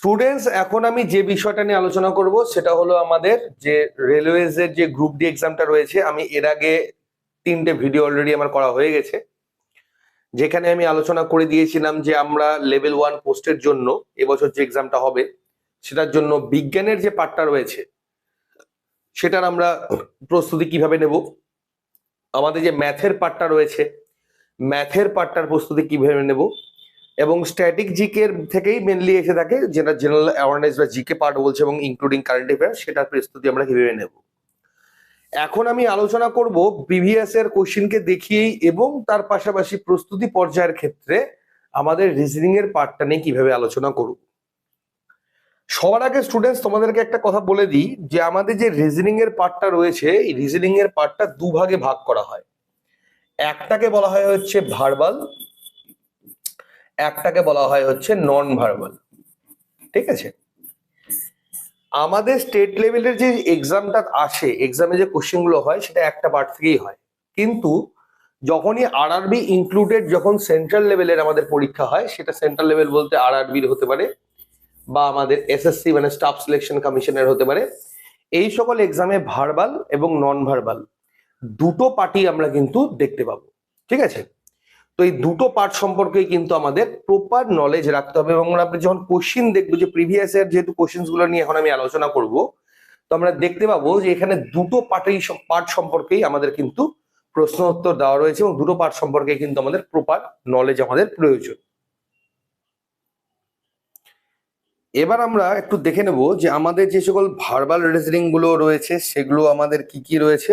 Students এখন আমি যে বিষয়টা নিয়ে আলোচনা করব, সেটা হলো আমাদের যে রেলওয়েজ এর যে গ্রুপ ডি এক্সামটা রয়েছে, আমি এর আগে তিনটে ভিডিও অলরেডি আমার করা হয়ে গেছে। যেখানে আমি আলোচনা করে দিয়েছিলাম যে আমরা লেভেল ওয়ান পোস্টের জন্য এবছর যে এক্সামটা হবে, সেটার জন্য বিজ্ঞানের যে পার্টটা রয়েছে, সেটার আমরা প্রস্তুতি কীভাবে নেব, আমাদের যে ম্যাথের পার্টটা রয়েছে ম্যাথের পার্টটার প্রস্তুতি কীভাবে নেব এবং স্ট্যাটিক জিকের থেকেই মেনলি এসে থাকে, যেটা জেনারেল অ্যাওয়ারনেস বা জিকে পার্ট বলছে এবং ইনক্লুডিং কারেন্ট অ্যাফেয়ার সেটার প্রস্তুতি আমরা কীভাবে নেব। এখন আমি আলোচনা করব প্রিভিয়াস এর কোশ্চিনকে দেখিয়েই এবং তার পাশাপাশি প্রস্তুতি পর্যায়ের ক্ষেত্রে আমাদের রিজনিং এর পার্টটা নিয়ে কীভাবে আলোচনা করব। সবার আগে স্টুডেন্টস তোমাদেরকে একটা কথা বলে দিই যে আমাদের যে রিজনিং এর পার্টটা রয়েছে, এই রিজনিং এর পার্টটা দুভাগে ভাগ করা হয়। একটাকে বলা হয় হচ্ছে ভার্বাল একটাকে বলা হয় হচ্ছে নন ভার্বাল ঠিক আছে? আমাদের স্টেট লেভেলের যে এক্সামটা আসে এক্সামে যে কোশ্চেনগুলো হয়, সেটা একটা পার্ট থেকেই হয়। কিন্তু যখনই আরআরবি ইনক্লুডেড যখন সেন্ট্রাল লেভেলের আমাদের পরীক্ষা হয়, সেটা সেন্ট্রাল লেভেল বলতে আরআরবির হতে পারে বা আমাদের এসএসসি মানে স্টাফ সিলেকশন কমিশনের হতে পারে। এই সকল এক্সামে ভার্বাল এবং নন ভার্বাল দুটো পার্টি আমরা কিন্তু দেখতে পাবো। ঠিক আছে? তো এই দুটো পার্ট সম্পর্কেই কিন্তু আমাদের প্রপার নলেজ রাখতে হবে এবং আমরা যখন কোশ্চিন দেখব যে প্রিভিয়াস এর যেহেতু কোশ্চিনগুলো নিয়ে এখন আমি আলোচনা করব, তো আমরা দেখতে পাবো যে এখানে দুটো পার্টেই পার্ট সম্পর্কেই আমাদের কিন্তু প্রশ্ন উত্তর দেওয়া রয়েছে এবং দুটো পার্ট সম্পর্কে কিন্তু আমাদের প্রপার নলেজ আমাদের প্রয়োজন। এবার আমরা একটু দেখে নেব যে আমাদের যে সকল ভার্বাল রিজনিংগুলো রয়েছে সেগুলো আমাদের কি কি রয়েছে।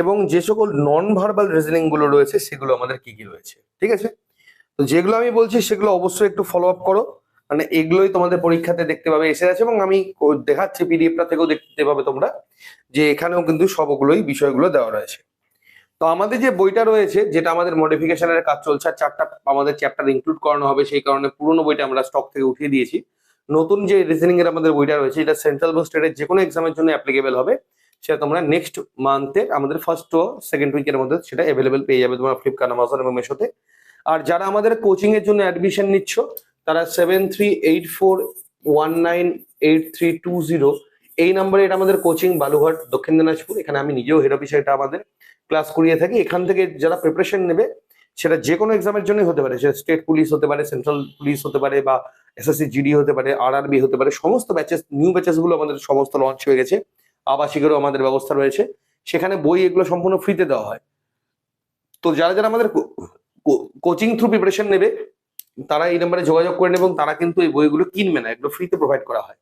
এবং যে সকল নন ভার্বাল রিজনিংগুলো রয়েছে, সেগুলো আমাদের কি কি রয়েছে? ঠিক আছে? তো যেগুলো আমি বলছি, সেগুলো অবশ্যই একটু ফলো আপ করো। মানে এগুলোই তোমাদের পরীক্ষাতে দেখতে পাবে, এসে আছে এবং আমি দেখাচ্ছি পিডিএফটা থেকেও দেখতে পাবে তোমরা যে এখানেও কিন্তু সবগুলোই বিষয়গুলো দেওয়া রয়েছে। তো আমাদের যে বইটা রয়েছে, যেটা আমাদের মডিফিকেশনের কাজ চলছে, আর চারটা আমাদের চ্যাপ্টার ইনক্লুড করানো হবে, সেই কারণে পুরোনো বইটা আমরা স্টক থেকে উঠিয়ে দিয়েছি। নতুন যে রিজনিং এর আমাদের বইটা রয়েছে, এটা সেন্ট্রাল স্টেটের যে কোনো এক্সামের জন্য অ্যাপ্লিকেবল হবে। সেটা তোমরা নেক্সট মান্থের আমাদের ফার্স্ট ও সেকেন্ড উইকের মধ্যে সেটা অ্যাভেলেবেল পেয়ে যাবে তোমরা ফ্লিপকার্ট আমাজন এবং মেশোতে আর যারা আমাদের কোচিং এর জন্য অ্যাডমিশন নিচ্ছ, তারা seven three eight four one nine eight three two zero এই নাম্বারে এটা আমাদের কোচিং বালুঘাট দক্ষিণ দিনাজপুর, এখানে আমি নিজেও হেড অফিসে এটা আমাদের ক্লাস করিয়ে থাকি। এখান থেকে যারা প্রিপারেশন নেবে, সেটা যে কোনো এক্সামের জন্যই হতে পারে, সেটা স্টেট পুলিশ হতে পারে সেন্ট্রাল পুলিশ হতে পারে বা এসএসসি জিডি হতে পারে আরআরবি হতে পারে, সমস্ত ব্যাচেস নিউ ব্যাচেসগুলো আমাদের সমস্ত লঞ্চ হয়ে গেছে। আবাসিকেরও আমাদের ব্যবস্থা রয়েছে। সেখানে বই এগুলো সম্পূর্ণ ফ্রিতে দেওয়া হয়। তো যারা যারা আমাদের কোচিং থ্রু প্রিপারেশন নেবে, তারা এই নাম্বারে যোগাযোগ করে নেবে এবং তারা কিন্তু এই বইগুলো কিনবে না এগুলো ফ্রিতে প্রোভাইড করা হয়।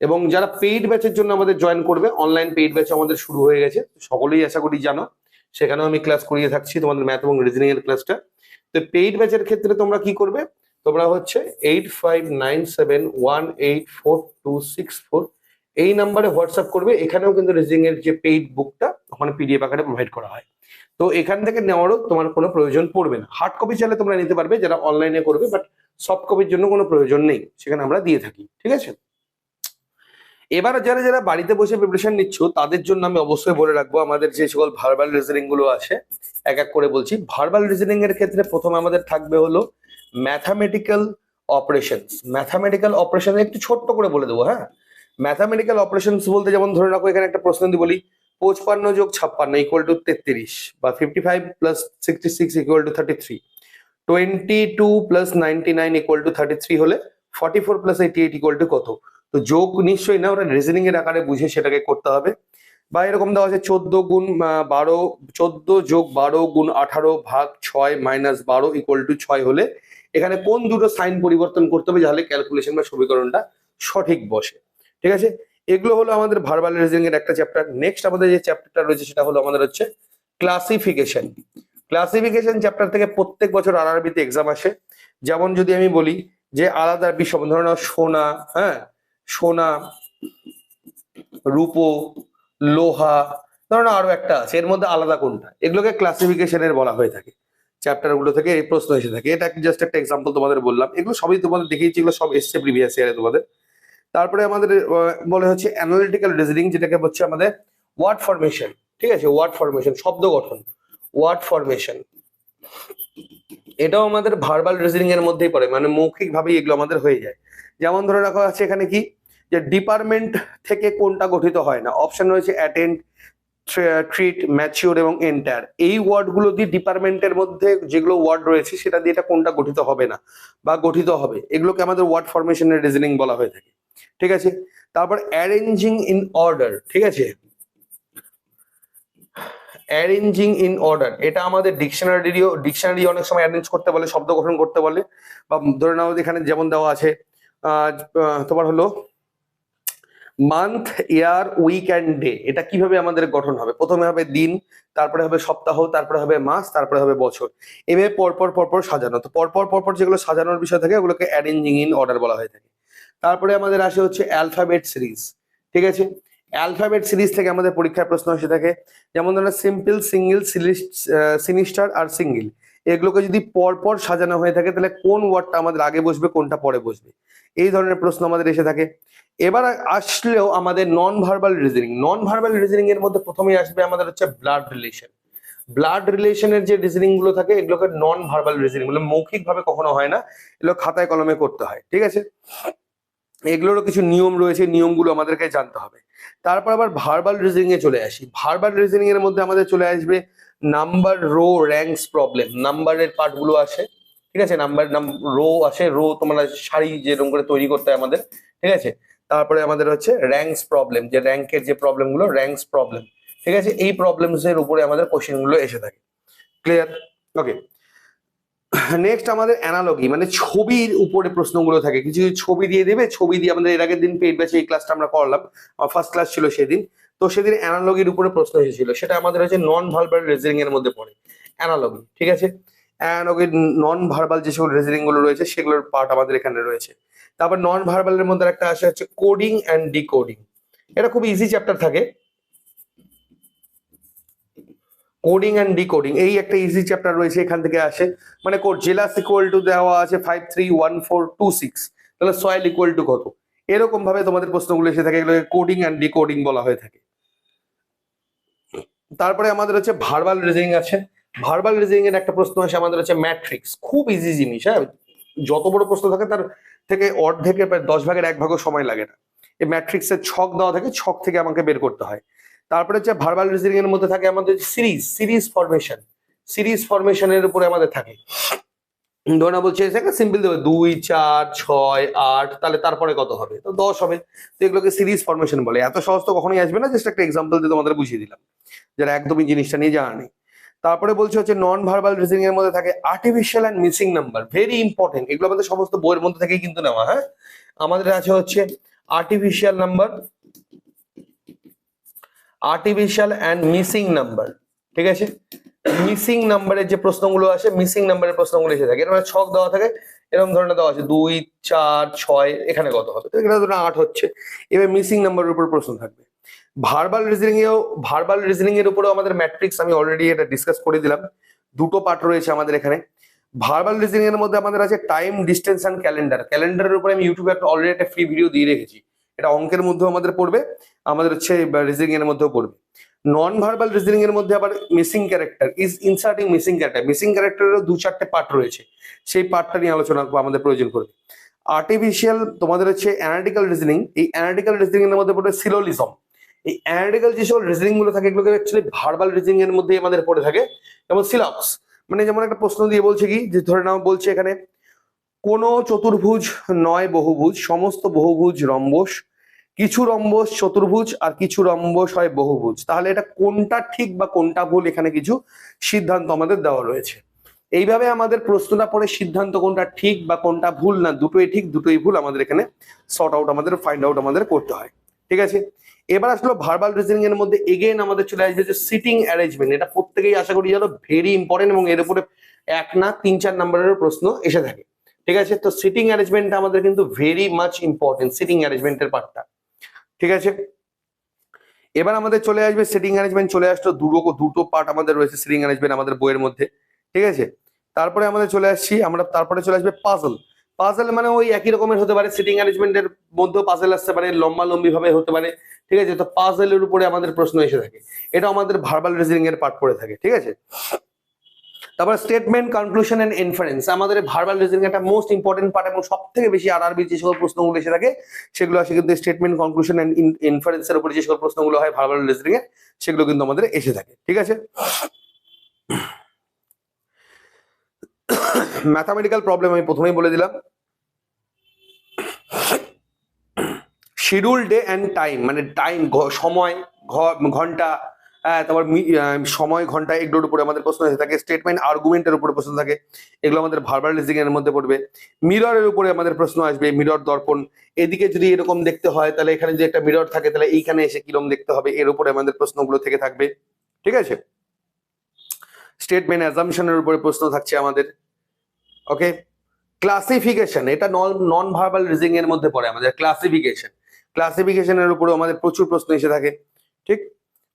এবং যারা পেইড ব্যাচের জন্য আমাদের জয়েন করবে অনলাইন পেইড ব্যাচ আমাদের শুরু হয়ে গেছে। সকলেই আশা করি জানো, সেখানেও আমি ক্লাস করিয়ে থাকছি, তোমাদের ম্যাথ এবং রিজনিং এর ক্লাসটা তো পেইড ব্যাচের ক্ষেত্রে তোমরা কি করবে? তোমরা হচ্ছে eight five nine seven one eight four two six four এই নাম্বারে হোয়াটসঅ্যাপ করবে, এখানেও কিন্তু রিজনিং এর যে পেইড বুকটা ওখানে পিডিএফ আকারে প্রোভাইড করা হয়। তো এখান থেকে নেওয়ারও তোমার কোনো প্রয়োজন পড়বে না। হার্ড কপি চাইলে তোমরা নিতে পারবে, যারা অনলাইনে করবে বাট সফট কপির জন্য কোনো প্রয়োজন নেই। সেখানে আমরা দিয়ে থাকি, ঠিক আছে? এবার যারা যারা বাড়িতে বসে প্রিপারেশন নিচ্ছ, তাদের জন্য আমি অবশ্যই বলে রাখব, আমাদের যে সকল ভার্বাল রিজনিংগুলো আছে, এক এক করে বলছি। ভার্বাল রিজনিং এর ক্ষেত্রে প্রথমে আমাদের থাকবে হলো ম্যাথামেটিক্যাল অপারেশনস ম্যাথামেটিক্যাল অপারেশন একটু ছোট্ট করে বলে দেবো হ্যাঁ? ম্যাথামেটিক্যাল অপারেশনস বলতে যেমন ধরে রাখো, এখানে একটা প্রশ্ন বলি, পঁচপান্ন যোগ ছাপ্পান্ন ইকুয়াল টু তেত্রিশ বা fifty five plus sixty six equal to thirty three twenty two plus ninety nine equal to thirty three হলে forty four plus eighty eight equal to কত? তো যোগ নিশ্চয়ই না, ওরা রিজনিং এর আকারে বুঝে সেটাকে করতে হবে। বা এরকম দেওয়া আছে চোদ্দ গুণ বারো, চোদ্দ যোগ বারো গুণ আঠারো ভাগ ছয় মাইনাস বারো ইকুয়াল টু ছয় হলে এখানে কোন দুটো সাইন পরিবর্তন করতে হবে যাহলে ক্যালকুলেশন বা সমীকরণটা সঠিক বসে। ঠিক আছে? এগুলো হলো আমাদের ভার্বাল রিজনিং এর একটা চ্যাপ্টার নেক্সট আমাদের যে চ্যাপ্টারটা রয়েছে সেটা হলো আমাদের হচ্ছে ক্লাসিফিকেশন ক্লাসিফিকেশন চ্যাপ্টার থেকে প্রত্যেক বছর আরআরবিতে এক্সাম আসে। যেমন যদি আমি বলি যে আলাদা বিষয় ধরে সোনা হ্যাঁ? সোনা, রূপো, লোহা, ধরো আরও একটা আছে। এর মধ্যে আলাদা কোনটা? এগুলোকে ক্লাসিফিকেশনের বলা হয়ে থাকে। চ্যাপ্টারগুলো থেকে এই প্রশ্ন এসে থাকে। এটা জাস্ট একটা এক্সাম্পল তোমাদের বললাম। এগুলো সবই তোমাদের দেখিয়েছি, এগুলো সব এসছে প্রিভিয়াস ইয়ারে তোমাদের। তারপরে আমাদের বলে হচ্ছে অ্যানালিটিক্যাল রিজনিং যেটাকে হচ্ছে আমাদের ওয়ার্ড ফরমেশন ঠিক আছে? ওয়ার্ড ফরমেশন শব্দ গঠন। ওয়ার্ড ফরমেশন এটাও আমাদের ভার্বাল রিজনিং এর মধ্যেই পড়ে মানে মৌখিক ভাবেই এগুলো আমাদের হয়ে যায়। যেমন ধরে রাখা আছে এখানে কি? যে ডিপার্টমেন্ট থেকে কোনটা গঠিত হয় না। অপশন রয়েছে অ্যাটেন্ড ট্রিট ম্যাচিওর এবং এন্টার এই ওয়ার্ডগুলো দিয়ে ডিপার্টমেন্টের মধ্যে যেগুলো ওয়ার্ড রয়েছে, সেটা দিয়ে এটা কোনটা গঠিত হবে না বা গঠিত হবে। এগুলোকে আমাদের ওয়ার্ড ফরমেশনের রিজনিং বলা হয়ে থাকে। ঠিক আছে? তারপর অ্যারেঞ্জিং ইন অর্ডার ঠিক আছে? অ্যারেঞ্জিং ইন অর্ডার এটা আমাদের ডিকশনারিও ডিকশনারি অনেক সময় অ্যারেঞ্জ করতে বলে, শব্দ গঠন করতে বলে। বা ধরে নাও এখানে যেমন দেওয়া আছে তোমার হলো month year week and day এটা কীভাবে আমাদের গঠন হবে? প্রথমে হবে দিন, তারপরে হবে সপ্তাহ, তারপরে হবে মাস, তারপরে হবে বছর। এভাবে পরপর পরপর সাজানো। তো পরপর পরপর যেগুলো সাজানোর বিষয় থাকে, ওগুলোকে অ্যারেঞ্জিং ইন অর্ডার বলা হয়ে থাকে। তারপরে আমাদের আসে হচ্ছে অ্যালফাবেট সিরিজ ঠিক আছে? অ্যালফাবেট সিরিজ থেকে আমাদের পরীক্ষার প্রশ্ন এসে থাকে, যেমন ধরো সিম্পল সিঙ্গেল সিনিস্টার আর সিঙ্গেল এগুলোকে যদি পরপর সাজানো হয়ে থাকে, তাহলে কোন ওয়ার্ডটা আমাদের আগে বসবে, কোনটা পরে বসবে? এই ধরনের প্রশ্ন আমাদের এসে থাকে। এবার আসলেও আমাদের non verbal reasoning non verbal reasoning এর মধ্যে প্রথমেই আসবে আমাদের হচ্ছে ব্লাড রিলেশন ব্লাড রিলেশনের যে রিজনিংগুলো থাকে, এগুলোকে নন ভার্বাল রিজনিং বলে মৌখিক ভাবে কখনো হয় না, এগুলো খাতায় কলমে করতে হয়, ঠিক আছে? এগুলোরও কিছু নিয়ম রয়েছে, নিয়মগুলো আমাদেরকে জানতে হবে। তারপর আবার ভার্বাল রিজনিং এ চলে আসি। ভার্বাল রিজনিং এর মধ্যে আমাদের চলে আসবে নাম্বার রো র্যাঙ্কস প্রবলেম নাম্বারের পার্টগুলো আসে, ঠিক আছে? নাম্বার রো আসে রো তোমরা সারি যেরকম করে তৈরি করতে হয় আমাদের, ঠিক আছে? তারপরে আমাদের হচ্ছে র্যাঙ্কস প্রবলেম যে র্যাঙ্কের যে প্রবলেমগুলো র্যাঙ্কস প্রবলেম ঠিক আছে? এই প্রবলেমস এর উপরে আমাদের কোশ্চেনগুলো এসে থাকে। ক্লিয়ার ওকে নেক্সট আমাদের অ্যানালগি মানে ছবির উপরে প্রশ্নগুলো থাকে। কিছু কিছু ছবি দিয়ে দেবে, ছবি দিয়ে আমাদের এর আগের দিন পেট ব্যাচে এই ক্লাসটা আমরা করলাম। আমার ফার্স্ট ক্লাস ছিল সেদিন। তো সেদিন অ্যানালগির উপরে প্রশ্ন এসেছিল। সেটা আমাদের হচ্ছে নন ভার্বাল রিজনিং এর মধ্যে পড়ে। অ্যানালগি ঠিক আছে? অ্যানালগির নন ভার্বাল যে সকল রিজনিংগুলো রয়েছে, সেগুলোর পার্ট আমাদের এখানে রয়েছে। তারপর নন ভার্বালের মধ্যে একটা আসে হচ্ছে কোডিং অ্যান্ড ডিকোডিং এটা খুব ইজি চ্যাপ্টার থাকে। কোডিং অ্যান্ড ডিকোডিং এই একটা ইজি চ্যাপ্টার রয়েছে, এখান থেকে আসে। মানে কোড জেলাস ইকুয়াল টু দেওয়া আছে five three one four two six তাহলে সয়েল ইকুয়াল টু কত? এরকম ভাবে তোমাদের প্রশ্নগুলো এসে থাকে, এগুলোকে কোডিং অ্যান্ড ডিকোডিং বলা হয়ে থাকে। তারপরে আমাদের হচ্ছে ভার্বাল রিজনিং আছে। ভার্বাল রিজনিং এর একটা প্রশ্ন আসে, আমাদের হচ্ছে ম্যাট্রিক্স খুব ইজি জিনিস হ্যাঁ? যত বড় প্রশ্ন থাকে, তার থেকে অর্ধেকের প্রায় দশ ভাগের এক ভাগও সময় লাগে না। এই ম্যাট্রিক্সের ছক দেওয়া থাকে, ছক থেকে আমাকে বের করতে হয়। তারপরে হচ্ছে ভার্বাল রিজনিং এর মধ্যে থাকে আমাদের সিরিজ সিরিজ ফরমেশন সিরিজ ফরমেশনের উপরে আমাদের থাকে। ধরনা বলছে সিম্পল দেবে, দুই, চার, ছয়, আট, তাহলে তারপরে কত হবে? তো দশ হবে। তো এগুলোকে সিরিজ ফরমেশন বলে। এত সহজ তো কখনোই আসবে না জাস্ট একটা এক্সাম্পল দিয়ে তোমাদের বুঝিয়ে দিলাম, যারা একদমই জিনিসটা নিয়ে জানা। নেই তারপরে বলছে হচ্ছে নন ভার্বাল রিজনিং এর মধ্যে থাকে artificial and missing number very important এগুলো আমাদের সমস্ত বইয়ের মধ্যে থেকেই কিন্তু নেওয়া হ্যাঁ? আমাদের আছে হচ্ছে artificial number artificial and missing number ঠিক আছে? মিসিং নাম্বারের যে প্রশ্নগুলো আসে মিসিং নাম্বারের প্রশ্নগুলো এসে থাকে। এরকম ছক দেওয়া থাকে, এরকম ধরনের দেওয়া আছে। দুই, চার, ছয়, এখানে কত হবে? এখানে ধরুন আট হচ্ছে। এবার মিসিং নাম্বারের উপর প্রশ্ন থাকবে। ভার্বাল রিজনিং এও ভার্বাল রিজনিং এর উপরেও আমাদের ম্যাট্রিক্স আমি অলরেডি এটা ডিসকাস করে দিলাম। দুটো পার্ট রয়েছে আমাদের এখানে। ভার্বাল রিজনিং এর মধ্যে আমাদের আছে টাইম ডিস্টেন্স অ্যান্ড ক্যালেন্ডার ক্যালেন্ডারের উপরে আমি ইউটিউবে একটা অলরেডি একটা ফ্রি ভিডিও দিয়ে রেখেছি। এটা অঙ্কের মধ্যেও আমাদের পড়বে। আমাদের হচ্ছে রিজনিং এর মধ্যেও পড়বে। নন ভার্বাল রিজনিং এর মধ্যে আবার missing character is inserting missing character missing ক্যারেক্টারেরও দু চারটে পার্ট রয়েছে। সেই পার্টটা নিয়ে আলোচনা আমাদের প্রয়োজন পড়বে আর্টিফিশিয়াল তোমাদের হচ্ছে অ্যানালিটিক্যাল রিজনিং এই অ্যানালিটিক্যাল রিজনিং এর মধ্যে পড়বে সিলোলিজম এই অ্যানালিটিক্যাল যে সকল রিজনিংগুলো থাকে, এগুলোকে অ্যাকচুয়ালি ভার্বাল রিজনিং এর মধ্যে আমাদের পড়ে থাকে, যেমন সিলক্স মানে যেমন একটা প্রশ্ন দিয়ে বলছে কি, যে ধরে নাও বলছে এখানে, কোন চতুর্ভুজ নয় বহুভুজ, সমস্ত বহুভুজ রম্বস কিছু রম্বস চতুর্ভুজ আর কিছু রম্বস হয় বহুভুজ। তাহলে এটা কোনটা ঠিক বা কোনটা ভুল এখানে কিছু সিদ্ধান্ত আমাদের দেওয়া রয়েছে। এইভাবে আমাদের প্রশ্নটা পড়ে সিদ্ধান্ত কোনটা ঠিক বা কোনটা ভুল না, দুটোই ঠিক, দুটোই ভুল আমাদের এখানে শর্ট আউট আমাদের ফাইন্ড আউট আমাদের করতে হয়। ঠিক আছে? এবার আসলো ভার্বাল রিজনিং এর মধ্যে এগেন আমাদের চলে আসবে যে সিটিং অ্যারেঞ্জমেন্ট এটা প্রত্যেকেই আশা করি জানো ভেরি ইম্পর্টেন্ট এবং এর উপরে এক না তিন চার নাম্বারের প্রশ্ন এসে থাকে। ঠিক আছে? তো সিটিং অ্যারেঞ্জমেন্টটা আমাদের কিন্তু ভেরি মাচ ইম্পর্টেন্ট সিটিং অ্যারেঞ্জমেন্টের পার্টটা ঠিক আছে? এবার আমাদের চলে আসবে সিটিং অ্যারেঞ্জমেন্ট চলে আসলো দুটো দুটো পার্ট আমাদের রয়েছে সিটিং অ্যারেঞ্জমেন্ট আমাদের বইয়ের মধ্যে, ঠিক আছে? তারপরে আমাদের চলে আসছি, আমরা তারপরে চলে আসবে পাজল পাজল মানে ওই একই রকমের হতে পারে সিটিং অ্যারেঞ্জমেন্টের মধ্যেও পাজল আসতে পারে, লম্বা লম্বি ভাবে হতে পারে, ঠিক আছে? তো পাজলের উপরে আমাদের প্রশ্ন এসে থাকে। এটা আমাদের ভার্বাল রিজনিং এর পার্ট পড়ে থাকে, ঠিক আছে? তারপর স্টেটমেন্ট কনক্লুশন এন্ড ইনফারেন্স আমাদের ভার্বাল রিজনিং একটা মোস্ট ইম্পর্টেন্ট পার্ট এবং সব থেকে বেশি আর আরবি যে সকল প্রশ্নগুলো এসে থাকে, সেগুলো আসে কিন্তু স্টেটমেন্ট কনক্লুশন এন্ড ইনফারেন্সের উপরে যে সকল প্রশ্নগুলো হয় ভার্বাল রিজনিং এর সেগুলো কিন্তু আমাদের এসে থাকে। ঠিক আছে? ম্যাথামেটিক্যাল প্রবলেম আমি প্রথমেই বলে দিলাম। শিডিউল ডে অ্যান্ড টাইম মানে টাইম সময় ঘণ্টা তারপর সময়, ঘণ্টা, এগুলোর উপরে আমাদের প্রশ্ন থাকে স্টেটমেন্ট আর্গুমেন্টের উপরে প্রশ্ন থাকে, এগুলো আমাদের ভার্বাল এর মধ্যে পড়বে। মিররের উপরে আমাদের প্রশ্ন আসবে মিরর দর্পণ। এদিকে যদি এরকম দেখতে হয়, তাহলে এখানে যদি একটা মিরর থাকে, তাহলে এইখানে এসে কীরকম দেখতে হবে, এর উপরে আমাদের প্রশ্নগুলো থেকে থাকবে। ঠিক আছে? স্টেটমেন্ট অ্যাজামশনের উপরে প্রশ্ন থাকছে আমাদের। ওকে ক্লাসিফিকেশন এটা নন ভার্বাল রিজিং এর মধ্যে পড়ে আমাদের। ক্লাসিফিকেশন ক্লাসিফিকেশনের উপরেও আমাদের প্রচুর প্রশ্ন এসে থাকে। ঠিক?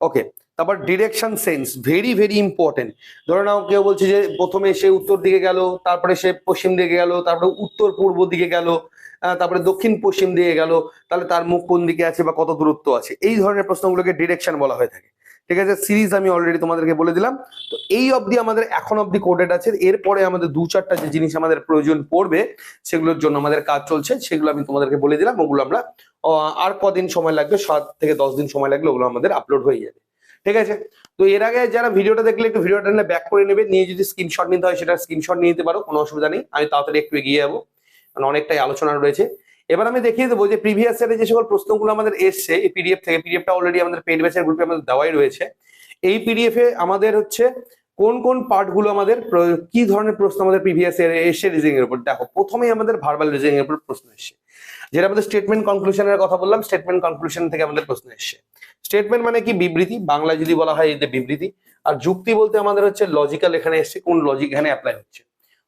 ওকে তারপর direction sense very very important ধরে নাও কেউ বলছে যে প্রথমে সে উত্তর দিকে গেল, তারপরে সে পশ্চিম দিকে গেল, তারপরে উত্তর পূর্ব দিকে গেল তারপরে দক্ষিণ পশ্চিম দিকে গেল, তাহলে তার মুখ কোন দিকে আছে বা কত দূরত্ব আছে? এই ধরনের প্রশ্নগুলোকে ডিরেকশন বলা হয়ে থাকে। ঠিক আছে? সিরিজ আমি অলরেডি তোমাদেরকে বলে দিলাম। তো এই অবধি আমাদের এখন অবধি কোডেড আছে। এরপরে আমাদের দু চারটা যে জিনিস আমাদের প্রয়োজন পড়বে, সেগুলোর জন্য আমাদের কাজ চলছে, সেগুলো আমি তোমাদেরকে বলে দিলাম। ওগুলো আমরা আর কদিন সময় লাগবে? সাত থেকে দশ দিন সময় লাগলে ওগুলো আমাদের আপলোড হয়ে যাবে। ঠিক আছে? তো এর আগে যারা ভিডিওটা দেখলে একটু ভিডিওটা নিয়ে ব্যাক করে নেবে, নিয়ে যদি স্ক্রিনশট নিতে হয় সেটা স্ক্রিনশট নিয়ে নিতে পারো, কোনো অসুবিধা নেই। আমি তাড়াতাড়ি একটু এগিয়ে যাব, কারণ অনেকটাই আলোচনা রয়েছে। এবার আমি দেখিয়ে দেবো যে প্রিভিয়াস ইয়ারে যে সকল প্রশ্নগুলো আমাদের এসছে, এই পিডিএফ থেকে পিডিএফটা অলরেডি আমাদের পেড ব্যাচের গ্রুপে আমাদের দেওয়াই রয়েছে। এই পিডিএফ এ আমাদের হচ্ছে কোন কোন পার্টগুলো আমাদের কি ধরনের প্রশ্ন আমাদের প্রিভিয়াস ইয়ারে এসে রিজিং এর উপর? দেখো, প্রথমেই আমাদের ভার্বাল রিজিং এর উপর প্রশ্ন এসছে। যেটা আমাদের স্টেটমেন্ট কনক্লুশনের কথা বললাম স্টেটমেন্ট কনক্লুশন থেকে আমাদের প্রশ্ন এসছে। স্টেটমেন্ট মানে কি? বিবৃতি। বাংলা যদি বলা হয় এতে বিবৃতি। আর যুক্তি বলতে আমাদের হচ্ছে লজিক্যাল এখানে এসছে, কোন লজিক এখানে অ্যাপ্লাই হচ্ছে।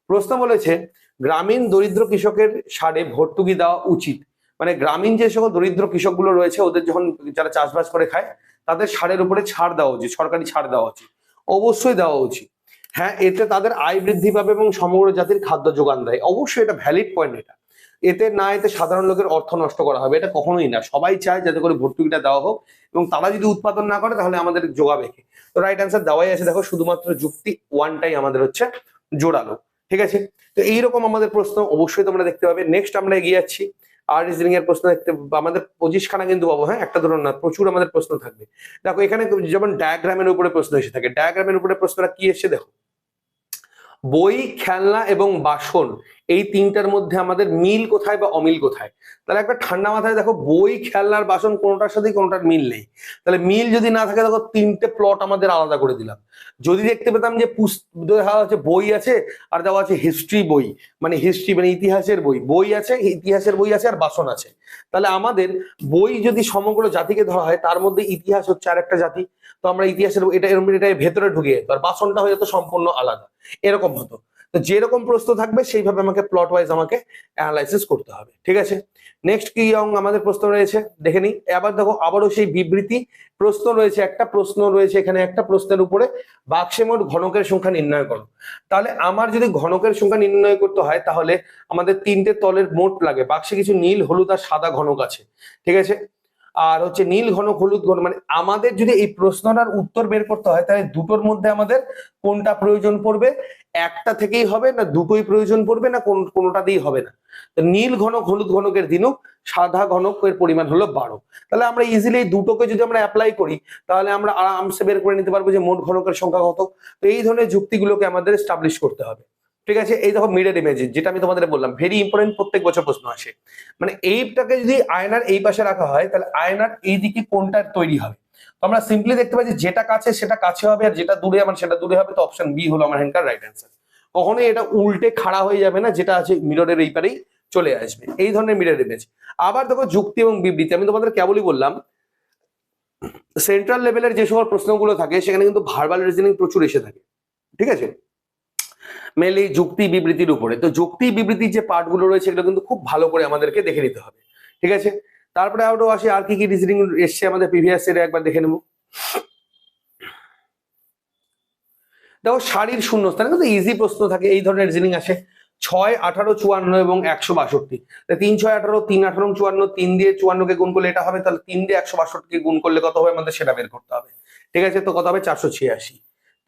প্রশ্ন বলেছে, গ্রামীণ দরিদ্র কৃষকের সারে ভর্তুকি দেওয়া উচিত। মানে গ্রামীণ যে সকল দরিদ্র কৃষকগুলো রয়েছে, ওদের যখন যারা চাষবাস করে খায়, তাদের সারের উপরে ছাড় দেওয়া উচিত, সরকারি ছাড় দেওয়া উচিত। অবশ্যই দেওয়া উচিত। হ্যাঁ এতে তাদের আয় বৃদ্ধি পাবে এবং সমগ্র জাতির খাদ্য যোগান দেয়। অবশ্যই এটা ভ্যালিড পয়েন্ট এটা। এতে না এতে সাধারণ লোকের অর্থ নষ্ট করা হবে, এটা কখনোই না। সবাই চায় যাতে করে ভর্তুকিটা দেওয়া হোক এবং তারা যদি উৎপাদন না করে তাহলে আমাদের যোগাবে কে? তো রাইট অ্যান্সার দেওয়াই আছে। দেখো, শুধুমাত্র যুক্তি ওয়ানটাই আমাদের হচ্ছে জোরালো। ঠিক আছে? তো এইরকম আমাদের প্রশ্ন অবশ্যই তোমরা দেখতে পাবে। নেক্সট আমরা এগিয়ে যাচ্ছি। আর রিজনিং এর প্রশ্ন দেখতে, আমাদের পঁচিশ খানা কিন্তু পাবো। হ্যাঁ একটা ধরুন না, প্রচুর আমাদের প্রশ্ন থাকবে। দেখো, এখানে যেমন ডায়াগ্রামের উপরে প্রশ্ন এসে থাকে। ডায়াগ্রামের উপরে প্রশ্নটা কি এসে দেখো। বই, খেলনা এবং বাসন এই তিনটার মধ্যে আমাদের মিল কোথায় বা অমিল কোথায়? তাহলে একটা ঠান্ডা মাথায় দেখো, বই খেলনার বাসন কোনোটার সাথেই কোনোটার মিল নেই। তাহলে মিল যদি না থাকে, দেখো তিনটে প্লট আমাদের আলাদা করে দিলাম। যদি দেখতে পেতাম যে দেওয়া আছে বই আছে, আর দেওয়া আছে হিস্ট্রি বই মানে হিস্ট্রি মানে ইতিহাসের বই বই আছে, ইতিহাসের বই আছে, আর বাসন আছে। তাহলে আমাদের বই যদি সমগ্র জাতিকে ধরা হয়, তার মধ্যে ইতিহাস হচ্ছে আর একটা জাতি। তো আমরা ইতিহাসের এটা এরকম এটা ভেতরে ঢুকে যেত আর বাসনটা হয়ে যেত সম্পূর্ণ আলাদা। এরকম হতো। তো যেরকম প্রশ্ন থাকবে সেইভাবে আমাকে প্লট ওয়াইজ আমাকে অ্যানালাইসিস করতে হবে, ঠিক আছে? নেক্সট কি অঙ্ক আমাদের প্রশ্ন রয়েছে? দেখে নিই। আবার দেখো, আবারও সেই বিবৃতি। প্রশ্ন রয়েছে একটা, প্রশ্ন রয়েছে এখানে একটা, প্রশ্নের উপরে বাক্সে মোট ঘনকের সংখ্যা নির্ণয় করো। তাহলে আমার যদি ঘনকের সংখ্যা নির্ণয় করতে হয়, তাহলে আমাদের তিনটে তলের মোট লাগে। বাক্সে কিছু নীল, হলুদ আর সাদা ঘনক আছে, ঠিক আছে? আর হচ্ছে নীল ঘনক হলুদ, ঘন মানে আমাদের যদি এই প্রশ্নটার উত্তর বের করতে হয়, তাহলে দুটোর মধ্যে আমাদের কোনটা প্রয়োজন পড়বে? একটা থেকেই হবে না, দুটোই প্রয়োজন পড়বে না, কোন কোনোটা দিয়েই হবে না। নীল ঘনক হলুদ, ঘনকের দিনুক, সাদা ঘনকের পরিমাণ হলো বারো। তাহলে আমরা ইজিলি দুটোকে যদি আমরা অ্যাপ্লাই করি, তাহলে আমরা আরামসে বের করে নিতে পারব যে মোট ঘনকের সংখ্যা কত। তো এই ধরনের যুক্তিগুলোকে আমাদের স্টাবলিশ করতে হবে। ঠিক আছে? এই দেখো মিরর ইমেজ যেটা আমি তোমাদের বললাম ভেরি ইম্পর্টেন্ট প্রত্যেক বছর প্রশ্ন আসে। মানে এইটাকে যদি আয়নার এই পাশে রাখা হয়, তাহলে আয়নার এই দিকে কোনটা তৈরি হবে? তো আমরা সিম্পলি দেখতে যে যেটা কাছে, সেটা কাছে হবে, আর যেটা দূরে আমার, সেটা দূরে হবে। তো অপশন বি হলো আমার হ্যান্ডকার রাইট অ্যান্সার কখনোই এটা উল্টে খাড়া হয়ে যাবে না, যেটা আছে মিররের এই পারেই চলে আসবে। এই ধরনের মিরর ইমেজ আবার দেখো যুক্তি এবং বিবৃতি। আমি তোমাদের কেবলই বললাম সেন্ট্রাল লেভেলের যে সকল প্রশ্নগুলো থাকে, সেখানে কিন্তু ভার্বাল রিজনিং প্রচুর এসে থাকে। ঠিক আছে? মেনলি যুক্তি বিবৃতির উপরে। তো যুক্তি বিবৃতির যে পার্টগুলো রয়েছে, এগুলো কিন্তু খুব ভালো করে আমাদেরকে দেখে নিতে হবে। ঠিক আছে? তারপরে আরও আসি, আর কি কি রিজনিং এসছে আমাদের প্রিভিয়াস ইয়ারে একবার দেখে নেব। দেখো, শাড়ির শূন্যস্থানে কিন্তু ইজি প্রশ্ন থাকে, এই ধরনের রিজনিং আসে। ছয়, আঠারো, চুয়ান্ন এবং একশো বাষট্টি। তিন, ছয়, আঠারো, তিন, আঠারো চুয়ান্ন, তিন দিয়ে চুয়ান্নকে গুণ করলে এটা হবে, তাহলে তিন দিয়ে একশো বাষট্টিকে গুণ করলে কত হবে? আমাদের সেটা বের করতে হবে। ঠিক আছে? তো কত হবে? চারশো ছিয়াশি।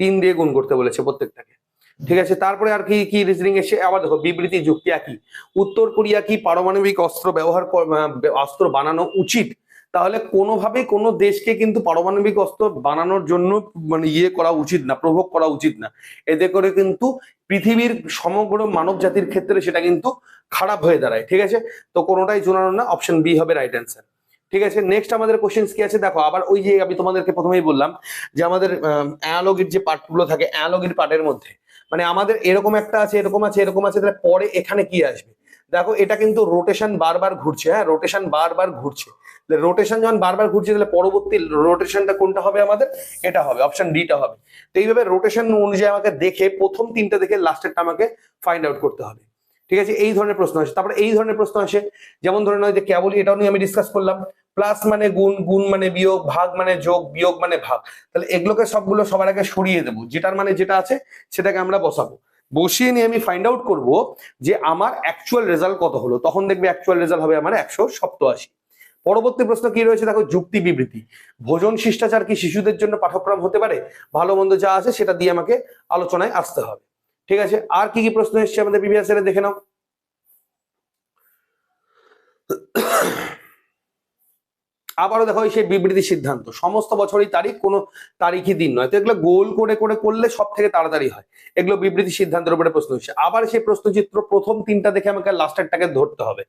তিন দিয়ে গুণ করতে বলেছে প্রত্যেকটাকে। ঠিক আছে, তারপরে আর কি কি রিজনিং এসে, আবার দেখো, বিবৃতি, যুক্তি একই। উত্তর কোরিয়া কি পারমাণবিক অস্ত্র ব্যবহার অস্ত্র বানানো উচিত? তাহলে কোনোভাবেই কোনো দেশকে কিন্তু পারমাণবিক অস্ত্র বানানোর জন্য মানে ইয়ে করা উচিত না, প্রভোগ করা উচিত না। এতে করে কিন্তু পৃথিবীর সমগ্র মানব জাতির ক্ষেত্রে সেটা কিন্তু খারাপ হয়ে দাঁড়ায়, ঠিক আছে? তো কোনোটাই জোনানো না অপশন বি হবে রাইট অ্যান্সার ঠিক আছে নেক্সট আমাদের কোশ্চেন কি আছে? দেখো, আবার ওই যে আমি তোমাদেরকে প্রথমেই বললাম যে আমাদের অ্যালগির যে পার্টগুলো থাকে অ্যালগির পার্টের মধ্যে মানে আমাদের এরকম একটা আছে, এরকম আছে এরকম আছে, তাহলে পরে এখানে কি আসবে? দেখো, এটা কিন্তু রোটেশন বারবার ঘুরছে হ্যাঁ? রোটেশন বারবার ঘুরছে। রোটেশন যখন বারবার ঘুরছে, তাহলে পরবর্তী রোটেশনটা কোনটা হবে আমাদের? এটা হবে অপশন ডিটা হবে। তো এইভাবে রোটেশন অনুযায়ী আমাকে দেখে প্রথম তিনটা দেখে লাস্টেরটা আমাকে ফাইন্ড আউট করতে হবে। ঠিক আছে? এই ধরনের প্রশ্ন আসে। তারপরে এই ধরনের প্রশ্ন আসে, যেমন ধরে নয় যে কেবলই এটাও নিয়ে আমি ডিসকাস করলাম। প্লাস মানে গুণ গুণ মানে বিয়োগ, ভাগ মানে যোগ, বিয়োগ মানে ভাগ। তাহলে এগুলোকে সবগুলো সবার আগে সরিয়ে দেবো। যেটার মানে যেটা আছে, সেটাকে আমরা বসাবো। বসিয়ে নিয়ে আমি ফাইন্ড আউট করব যে আমার অ্যাকচুয়াল রেজাল্ট কত হলো। তখন দেখবে অ্যাকচুয়াল রেজাল্ট হবে আমার একশো সপ্তআশি। পরবর্তী প্রশ্ন কি রয়েছে? দেখো, যুক্তি বিবৃতি। ভোজন শিষ্টাচার কি শিশুদের জন্য পাঠ্যক্রম হতে পারে? ভালো মন্দ যা আছে, সেটা দিয়ে আমাকে আলোচনায় আসতে হবে। ঠিক আছে, আর কি কি প্রশ্ন এসছে আমাদের প্রিভিয়াস ইয়ারে দেখে নাও। আবারও দেখো সেই বিবৃতি সিদ্ধান্ত। সমস্ত বছরই তারিখ কোনো তারিখই দিন নয়। তো এগুলো গোল করে করে করলে সব থেকে তাড়াতাড়ি হয়। এগুলো বিবৃতি সিদ্ধান্তের উপরে প্রশ্ন হচ্ছে আবার সেই প্রশ্নচিত্র প্রথম তিনটা দেখে আমাকে লাস্টেরটাকে ধরতে হবে।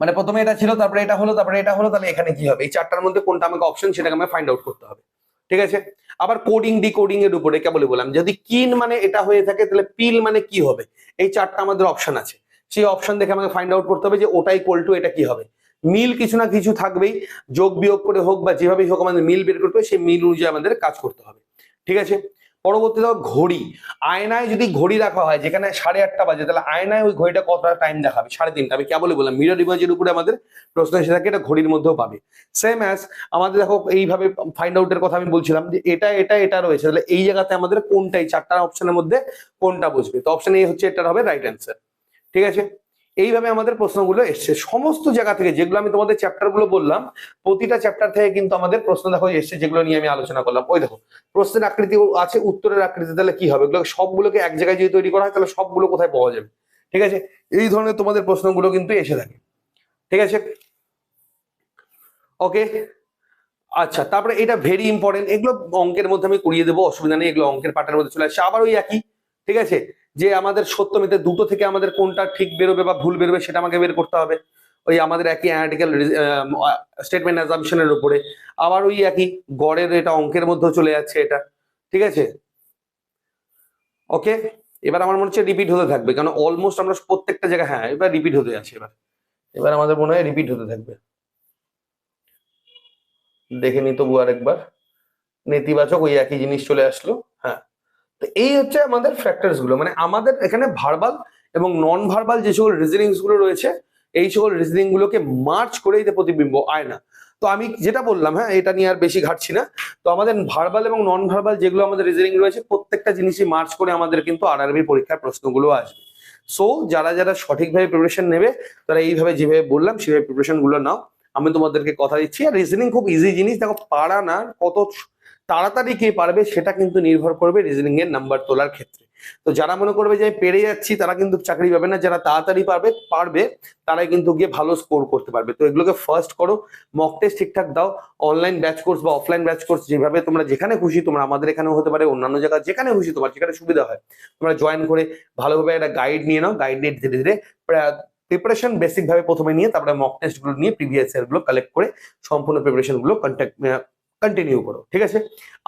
মানে প্রথমে এটা ছিল, তারপরে এটা হলো, তারপরে এটা হলো, তাহলে এখানে কি হবে? এই চারটার মধ্যে কোনটা আমাকে অপশন সেটাকে আমাকে ফাইন্ড আউট করতে হবে। ঠিক আছে? আবার কোডিং ডিকোডিং এর উপরে কেবল বললাম, যদি কিন মানে এটা হয়ে থাকে, তাহলে পিল মানে কি হবে? এই চারটা আমাদের অপশন আছে। সেই অপশন দেখে আমাকে ফাইন্ড আউট করতে হবে যে ওটাই কোল টু এটা কি হবে। মিল কিছু না কিছু থাকবেই, যোগ বিয়োগ করে হোক বা যেভাবেই হোক আমাদের মিল বের করতে হবে, সেই মিল অনুযায়ী আমাদের কাজ করতে হবে। ঠিক আছে? পরবর্তী দেখো ঘড়ি। আয়নায় যদি ঘড়ি রাখা হয়, যেখানে সাড়ে আটটা বাজে, তাহলে আয়নায় ওই ঘড়িটা কতটা টাইম দেখাবে? সাড়ে তিনটা। আমি কেবলই বললাম মিরর ইমেজের উপরে আমাদের প্রশ্ন এসে থাকে, এটা ঘড়ির মধ্যেও পাবে। সেম অ্যাজ আমাদের দেখো, এইভাবে ফাইন্ড আউটের কথা আমি বলছিলাম যে এটা এটা এটা রয়েছে। তাহলে এই জায়গাতে আমাদের কোনটাই? চারটা অপশনের মধ্যে কোনটা বুঝবে তো অপশন এ হচ্ছে, এটার হবে রাইট অ্যান্সার ঠিক আছে? এইভাবে আমাদের প্রশ্নগুলো এসছে। সমস্ত জায়গা থেকে যেগুলো আমি তোমাদের চ্যাপ্টারগুলো বললাম, প্রতিটা চ্যাপ্টার থেকে কিন্তু আমাদের প্রশ্ন দেখো এসছে, যেগুলো নিয়ে আমি আলোচনা করলাম। ওই দেখো, প্রশ্নের আকৃতি আছে, উত্তরের আকৃতি, তাহলে কি হবে? এগুলো সবগুলোকে এক জায়গায় যদি তৈরি করা হয়, তাহলে সবগুলো কোথায় পাওয়া যাবে? ঠিক আছে? এই ধরনের তোমাদের প্রশ্নগুলো কিন্তু এসে থাকে। ঠিক আছে? ওকে আচ্ছা তারপরে এটা ভেরি ইম্পর্টেন্ট এগুলো অঙ্কের মধ্যে আমি করিয়ে দেবো, অসুবিধা নেই, এগুলো অঙ্কের পাটের মধ্যে চলে আসছে। আবার ওই একই, ঠিক আছে? যে আমাদের সত্য মিথ্যে দুটো থেকে আমাদের কোনটা ঠিক বেরোবে বা ভুল বেরোবে সেটা আমাকে বের করতে হবে। ওই আমাদের একই অ্যানালিটিক্যাল স্টেটমেন্ট অ্যাজাম্পশনের উপরে। আবার ওই একই গড়ের এটা অঙ্কের মধ্যেও চলে যাচ্ছে এটা। ঠিক আছে? ওকে এবার আমার মনে হচ্ছে রিপিট হতে থাকবে। কারণ অলমোস্ট আমরা প্রত্যেকটা জায়গায় হ্যাঁ এবার রিপিট হতে যাচ্ছে এবার। এবার আমাদের মনে হয় রিপিট হতে থাকবে। দেখে নি তবু আরেকবার। নেতিবাচক ওই একই জিনিস চলে আসলো। হ্যাঁ। তো এই হচ্ছে আমাদের ফ্যাক্টরসগুলো। মানে আমাদের এখানে ভার্বাল এবং নন ভার্বাল যে সকল রিজনিংসগুলো রয়েছে, এই সকল রিজনিং গুলোকে মার্চ করেই প্রতিবিম্ব আয় না। তো আমি যেটা বললাম হ্যাঁ এটা নিয়ে আর বেশি ঘাটছি না। তো আমাদের ভার্বাল এবং নন ভার্বাল যেগুলো আমাদের রিজনিং রয়েছে, প্রত্যেকটা জিনিসই মার্চ করে আমাদের কিন্তু আরআরবি পরীক্ষার প্রশ্নগুলো আসবে। সো যারা যারা সঠিকভাবে প্রিপারেশন নেবে, তারা এইভাবে যেভাবে বললাম, সেভাবে প্রিপারেশনগুলো নাও। আমি তোমাদেরকে কথা দিচ্ছি। আর রিজনিং খুব ইজি জিনিস। দেখো পারা না, কত তাড়াতাড়ি কে পারবে সেটা কিন্তু নির্ভর করবে রিজনিং এর নাম্বার তোলার ক্ষেত্রে। তো যারা মনে করবে যে আমি পেরে যাচ্ছি, তারা কিন্তু চাকরি পাবে না। যারা তাড়াতাড়ি পারবে পারবে, তারাই কিন্তু গিয়ে ভালো স্কোর করতে পারবে। তো এগুলোকে ফার্স্ট করো মক টেস্ট ঠিকঠাক দাও অনলাইন ব্যাচ কোর্স বা অফলাইন ব্যাচ কোর্স যেভাবে তোমরা যেখানে খুশি, তোমরা আমাদের এখানেও হতে পারে, অন্যান্য জায়গা যেখানে খুশি তোমার, যেখানে সুবিধা হয়, তোমরা জয়েন করে ভালোভাবে একটা গাইড নিয়ে নাও। গাইড নিয়ে ধীরে ধীরে প্রিপারেশন বেসিক ভাবে প্রথমে নিয়ে, তারপরে মক টেস্টগুলো নিয়ে প্রিভিয়াস ইয়ারগুলো কালেক্ট করে সম্পূর্ণ প্রিপারেশনগুলো কন্ট্যাক্ট কন্টিনিউ করো, ঠিক আছে?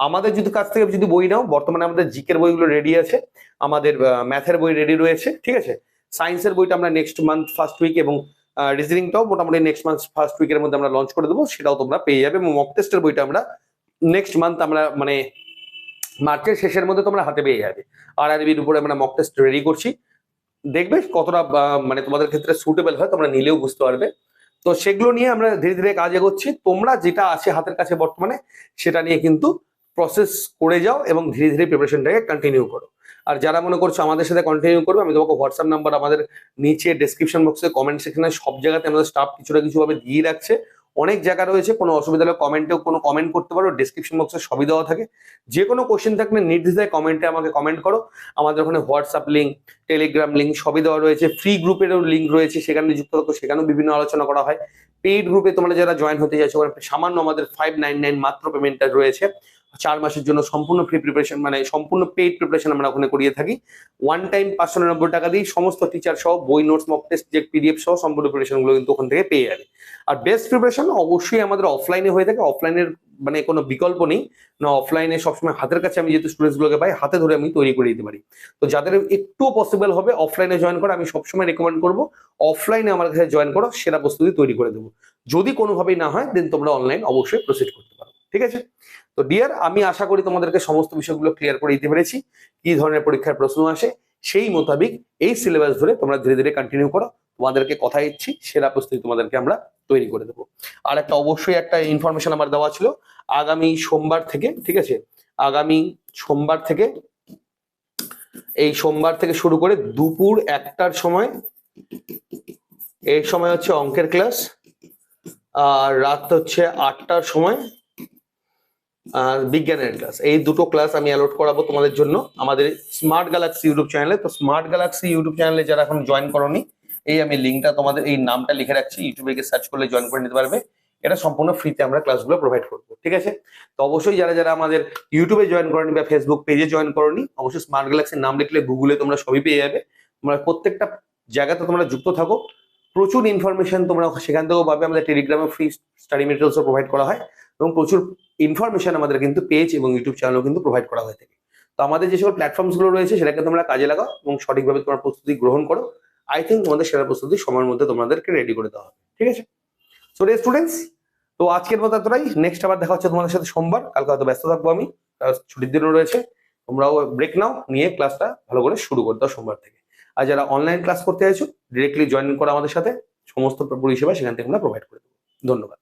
আমাদের যদি কাছ থেকে যদি বই নাও, বর্তমানে আমাদের জিকের বইগুলো রেডি আছে, আমাদের ম্যাথের বই রেডি রয়েছে, ঠিক আছে? সায়েন্সের বইটা আমরা নেক্সট মান্থ ফার্স্ট উইক এবং রিজনিংটাও মোটামুটি নেক্সট মান্থ ফার্স্ট উইকের মধ্যে আমরা লঞ্চ করে দেবো, সেটাও তোমরা পেয়ে যাবে এবং মক টেস্টের বইটা আমরা নেক্সট মান্থ আমরা মানে মার্চের শেষের মধ্যে তোমরা হাতে পেয়ে যাবে। আর আরবির উপরে আমরা মক টেস্ট রেডি করছি। দেখবে কতটা মানে তোমাদের ক্ষেত্রে সুটেবল হয়, তোমরা নিলেও বুঝতে পারবে। তো সেগুলো নিয়ে আমরা ধীরে ধীরে কাজ এগোচ্ছি। তোমরা যেটা আছে হাতের কাছে বর্তমানে, সেটা নিয়ে কিন্তু প্রসেস করে যাও এবং ধীরে ধীরে প্রিপারেশনটাকে কন্টিনিউ করো। আর যারা মনে করছ আমাদের সাথে কন্টিনিউ করবে, আমি তোমাকে হোয়াটসঅ্যাপ নাম্বার আমাদের নিচে ডিসক্রিপশন বক্সে কমেন্ট সেকশনে সব জায়গাতে আমাদের স্টাফ কিছু না কিছুভাবে দিয়ে রাখছে। অনেক জায়গা রয়েছে, কোনো অসুবিধা হলে কমেন্টেও কোনো কমেন্ট করতে পারো ডিসক্রিপশন বক্সে সবই দেওয়া থাকে। যে কোনো কোশ্চেন থাকলে নির্দ্বিধায় কমেন্টে আমাকে কমেন্ট করো। আমাদের ওখানে হোয়াটসঅ্যাপ লিঙ্ক টেলিগ্রাম লিঙ্ক সবই দেওয়া রয়েছে। ফ্রি গ্রুপেরও লিঙ্ক রয়েছে, সেখানে যুক্ত থাকো, সেখানেও বিভিন্ন আলোচনা করা হয়। পেইড গ্রুপে তোমরা যারা জয়েন হতে চাইছো সামান্য আমাদের ফাইভ নাইন নাইন মাত্র পেমেন্টটা রয়েছে। চার মাসের জন্য সম্পূর্ণ ফ্রি প্রিপারেশন মানে সম্পূর্ণ পেইড প্রিপারেশন আমরা ওখানে করিয়ে থাকি। ওয়ান টাইম পাঁচশো নিরানব্বই টাকা দিয়ে সমস্ত টিচার সহ বই নোটস মক টেস্ট যে পিডিএফ সহ সম্পূর্ণ প্রিপারেশনগুলো কিন্তু ওখান থেকে পেয়ে যাবে। আর বেস্ট প্রিপারেশন অবশ্যই আমাদের অফলাইনে হয়ে থাকে। অফলাইনের মানে কোনো বিকল্প নেই। না অফলাইনে সবসময় হাতের কাছে আমি যেহেতু স্টুডেন্টস গুলোকে পাই, হাতে ধরে আমি তৈরি করে দিতে পারি। তো যাদের একটু পসিবল হবে অফলাইনে জয়েন করা, আমি সবসময় রেকমেন্ড করব অফলাইনে আমার কাছে জয়েন করো, সেরা প্রস্তুতি তৈরি করে দেবো। যদি কোনোভাবেই না হয় দেন তোমরা অনলাইন অবশ্যই প্রসিড করতে পারো। ঠিক আছে? তো ডিয়ার আমি আশা করি তোমাদেরকে সমস্ত বিষয়গুলো ক্লিয়ার করে দিতে পেরেছি। কি ধরনের পরীক্ষার প্রশ্ন আসে, সেই মোতাবিক এই সিলেবাস ধরে তোমরা ধীরে ধীরে কন্টিনিউ করো। তোমাদেরকে কথা দিচ্ছি, সেরা প্রস্তুতি তোমাদেরকে আমরা তৈরি করে দেবো। আর একটা অবশ্যই একটা ইনফরমেশন আমার দেওয়া ছিল, আগামী সোমবার থেকে, ঠিক আছে? আগামী সোমবার থেকে, এই সোমবার থেকে শুরু করে দুপুর একটার সময়, এই সময় হচ্ছে অঙ্কের ক্লাস আর রাত হচ্ছে আটটার সময় বিজ্ঞানের ক্লাস এই দুটো ক্লাস আমি অ্যালোট করাবো তোমাদের জন্য। আমাদের স্মার্ট গ্যালাক্সি ইউটিউব চ্যানেলে তো স্মার্ট গ্যালাক্সি ইউটিউব চ্যানেলে যারা এখন জয়েন করনি, এই আমি লিঙ্কটা তোমাদের, এই নামটা লিখে রাখছি। ইউটিউবে গিয়ে সার্চ করলে জয়েন করে নিতে পারবে। এটা সম্পূর্ণ ফ্রিতে আমরা ক্লাসগুলো প্রোভাইড করব, ঠিক আছে? তো অবশ্যই যারা যারা আমাদের ইউটিউবে জয়েন করনি বা ফেসবুক পেজে জয়েন করনি, অবশ্যই স্মার্ট গ্যালাক্সির নাম লিখলে গুগলে তোমরা সবই পেয়ে যাবে। তোমরা প্রত্যেকটা জায়গাতে তোমরা যুক্ত থাকো। প্রচুর ইনফরমেশন তোমরা সেখান থেকেও পাবে। আমাদের টেলিগ্রামে ফ্রি স্টাডি মেটেরিয়ালসও প্রোভাইড করা হয়। এবং প্রচুর ইনফরমেশন আমাদের কিন্তু পেজ এবং ইউটিউব চ্যানেলও কিন্তু প্রোভাইড করা হয়ে থাকে। তো আমাদের যে সকল প্ল্যাটফর্মসগুলো রয়েছে, সেটাকে তোমরা কাজে লাগাও এবং সঠিকভাবে তোমার প্রস্তুতি গ্রহণ করো। আই থিঙ্ক তোমাদের সেরা প্রস্তুতি সময়ের মধ্যে তোমাদেরকে রেডি করে দেওয়া হবে। ঠিক আছে? সো রে স্টুডেন্টস তো আজকের মতো এতটাই। নেক্সট আবার দেখা হচ্ছে তোমাদের সাথে সোমবার। কালকে হয়তো ব্যস্ত থাকব আমি। ছুটির দিনও রয়েছে। তোমরাও ব্রেক নাও, নিয়ে ক্লাসটা ভালো করে শুরু করে দাও সোমবার থেকে। আর যারা অনলাইন ক্লাস করতে চাইছো ডিরেক্টলি জয়েন করো আমাদের সাথে। সমস্ত পরিষেবা সেখান থেকে আমরা প্রোভাইড করে দেবো। ধন্যবাদ।